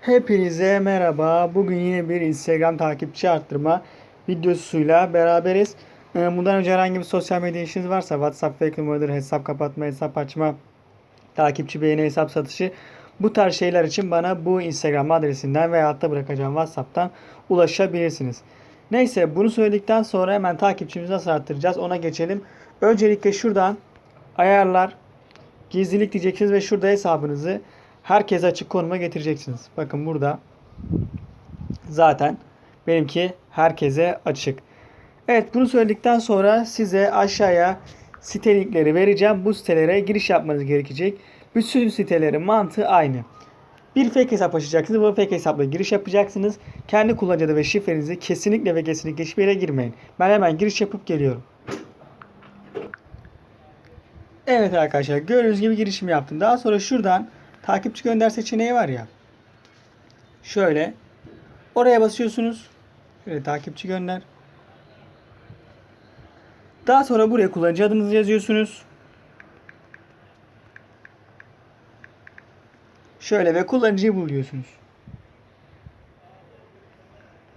Hepinize merhaba. Bugün yine bir Instagram takipçi arttırma videosuyla beraberiz. Ee, Bundan önce herhangi bir sosyal medya işiniz varsa WhatsApp fake numaradır, hesap kapatma, hesap açma, takipçi beğeni, hesap satışı bu tarz şeyler için bana bu Instagram adresinden veya altta bırakacağım WhatsApp'tan ulaşabilirsiniz. Neyse bunu söyledikten sonra hemen takipçimizi nasıl arttıracağız ona geçelim. Öncelikle şuradan ayarlar, gizlilik diyeceksiniz ve şurada hesabınızı herkese açık konuma getireceksiniz. Bakın burada zaten benimki herkese açık. Evet bunu söyledikten sonra size aşağıya site linkleri vereceğim. Bu sitelere giriş yapmanız gerekecek. Bütün sitelerin mantığı aynı. Bir fake hesap açacaksınız. Bu fake hesapla giriş yapacaksınız. Kendi kullanıcı adı ve şifrenizi kesinlikle ve kesinlikle hiçbir yere girmeyin. Ben hemen giriş yapıp geliyorum. Evet arkadaşlar gördüğünüz gibi girişimi yaptım. Daha sonra şuradan takipçi gönder seçeneği var ya. Şöyle oraya basıyorsunuz. Şöyle takipçi gönder. Daha sonra buraya kullanıcı adınızı yazıyorsunuz. Şöyle ve kullanıcıyı buluyorsunuz.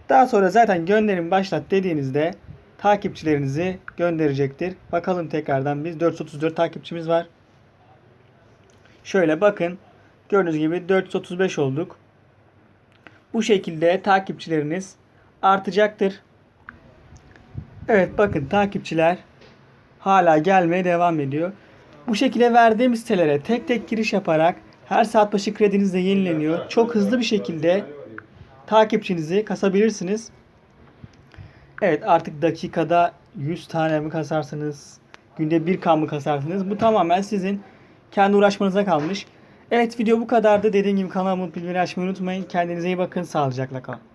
Daha sonra zaten gönderim başlat dediğinizde takipçilerinizi gönderecektir. Bakalım tekrardan biz 434 takipçimiz var. Şöyle bakın. Gördüğünüz gibi 435 olduk. Bu şekilde takipçileriniz artacaktır. Evet bakın takipçiler hala gelmeye devam ediyor. Bu şekilde verdiğim sitelere tek tek giriş yaparak her saat başı krediniz de yenileniyor. Çok hızlı bir şekilde takipçinizi kasabilirsiniz. Evet artık dakikada 100 tane mi kasarsınız? Günde 1 kan mı kasarsınız? Bu tamamen sizin kendi uğraşmanıza kalmış. Evet video bu kadardı. Dediğim gibi kanalıma bildirimleri açmayı unutmayın. Kendinize iyi bakın. Sağlıcakla kalın.